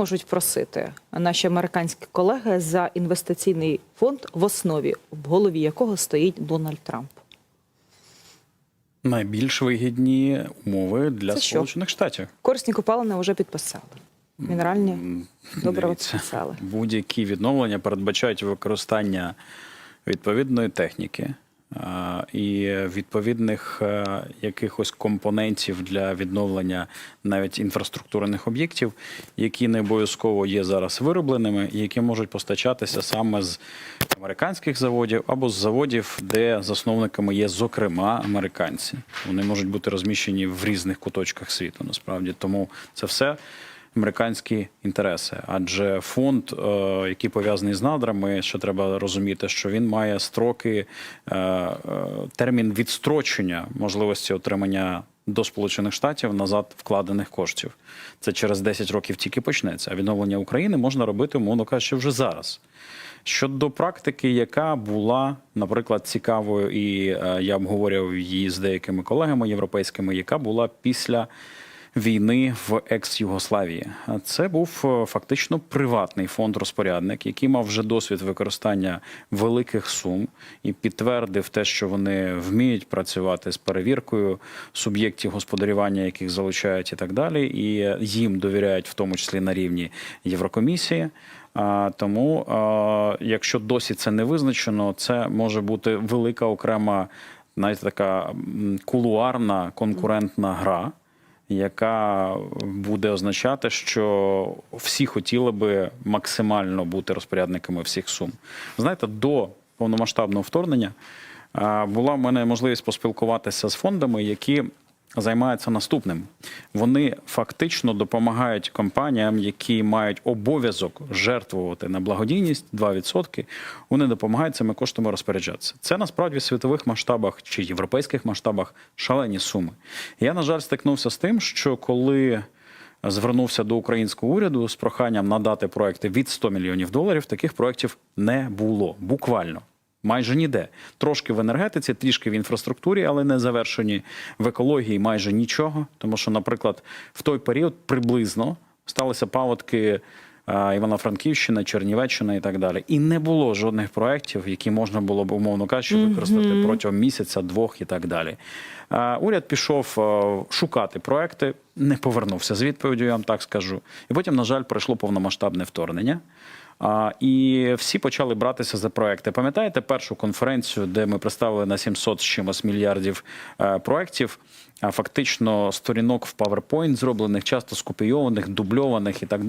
можуть просити наші американські колеги за інвестиційний фонд, в основі в голові якого стоїть Дональд Трамп? Найбільш вигідні умови для Це що? Сполучених Штатів. Корисні копалини вже підписали. Мінеральні добре підписали. Будь-які відновлення передбачають використання відповідної техніки і відповідних е, якихось компонентів для відновлення навіть інфраструктурних об'єктів, які не обов'язково є зараз виробленими, і які можуть постачатися саме з американських заводів або з заводів, де засновниками є зокрема американці. Вони можуть бути розміщені в різних куточках світу. Насправді тому це все американські інтереси. Адже фонд, е, який пов'язаний з надрами, що треба розуміти, що він має строки, е, е, термін відстрочення можливості отримання. До Сполучених Штатів назад вкладених коштів. Це через 10 років тільки почнеться. А відновлення України можна робити, умовно кажучи, вже зараз. Щодо практики, яка була, наприклад, цікавою, і я обговорював її з деякими колегами європейськими, яка була після війни в екс-Югославії. Це був е, фактично приватний фонд-розпорядник, який мав вже досвід використання великих сум і підтвердив те, що вони вміють працювати з перевіркою суб'єктів господарювання, яких залучають, і так далі. І їм довіряють, в тому числі на рівні Єврокомісії. А, тому, а, якщо досі це не визначено, це може бути велика окрема, знаєте, така кулуарна конкурентна гра, яка буде означати, що всі хотіли би максимально бути розпорядниками всіх сум. Знаєте, до повномасштабного вторгнення була в мене можливість поспілкуватися з фондами, які займаються наступним. Вони фактично допомагають компаніям, які мають обов'язок жертвувати на благодійність 2%, Вони допомагають цими коштами розпоряджатися. Це насправді в світових масштабах чи європейських масштабах шалені суми. Я, на жаль, стикнувся з тим, що коли звернувся до українського уряду з проханням надати проекти від 100 мільйонів доларів, таких проєктів не було буквально. Майже ніде. Трошки в енергетиці, трішки в інфраструктурі, але не завершені в екології майже нічого. Тому що, наприклад, в той період приблизно сталися паводки Івано-Франківщина, Чернівеччина і так далі. І не було жодних проєктів, які можна було б, умовно кажучи, використати протягом місяця, двох і так далі. Уряд пішов шукати проекти, не повернувся з відповіддю, я вам так скажу. І потім, на жаль, пройшло повномасштабне вторгнення. І всі почали братися за проекти. Пам'ятаєте першу конференцію, де ми представили на 700 з чимось мільярдів проектів? проєктів, а фактично сторінок в PowerPoint зроблених, часто скопійованих, дубльованих і так